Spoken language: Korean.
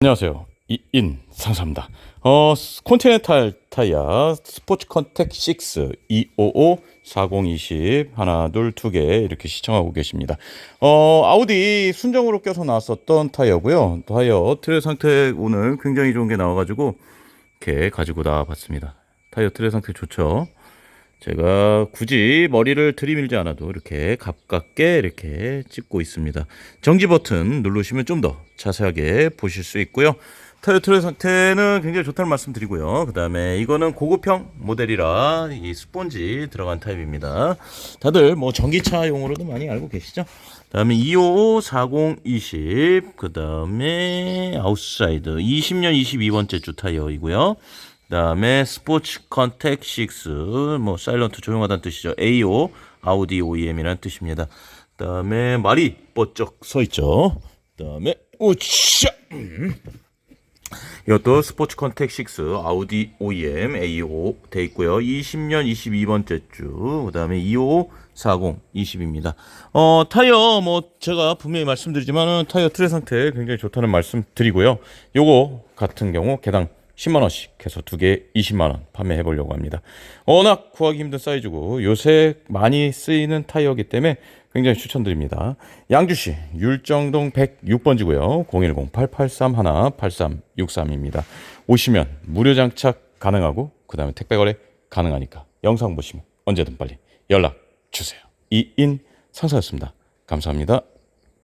안녕하세요. 이인 상사입니다. 어, 스- 콘티넨탈 타이어 스포츠 컨택 6 255 4020 하나 둘 두 개 이렇게 시청하고 계십니다. 어, 아우디 순정으로 껴서 나왔었던 타이어고요. 타이어 트레 상태 오늘 굉장히 좋은 게 나와 가지고 이렇게 가지고 나와 봤습니다. 타이어 트레 상태 좋죠. 제가 굳이 머리를 들이밀지 않아도 이렇게 가깝게 이렇게 찍고 있습니다. 정지 버튼 누르시면 좀 더 자세하게 보실 수 있고요. 타이어 트레 상태는 굉장히 좋다는 말씀 드리고요. 그 다음에 이거는 고급형 모델이라 이 스폰지 들어간 타입입니다. 다들 뭐 전기차용으로도 많이 알고 계시죠? 그 다음에 255 4020, 그 다음에 아웃사이드 20년 22번째 주 타이어이고요. 그다음에 스포츠 컨택 6, 뭐 사일런트 조용하다는 뜻이죠. AO 아우디 OEM이라는 뜻입니다. 그다음에 말이 뻗쩍 서 있죠. 그다음에 음. 이것도 스포츠 컨택 6 아우디 OEM AO 돼 있고요. 20년 22번째 주. 그다음에 255 40 20입니다. 어, 타이어 뭐 제가 분명히 말씀드리지만은 타이어 트레 상태 굉장히 좋다는 말씀 드리고요. 요거 같은 경우 개당 10만 원씩 해서 두 개 20만 원 판매해 보려고 합니다. 워낙 구하기 힘든 사이즈고 요새 많이 쓰이는 타이어이기 때문에 굉장히 추천드립니다. 양주시 율정동 106번지고요. 010-883-8363입니다. 오시면 무료 장착 가능하고 그 다음에 택배 거래 가능하니까 영상 보시면 언제든 빨리 연락 주세요. 이인 상사였습니다. 감사합니다.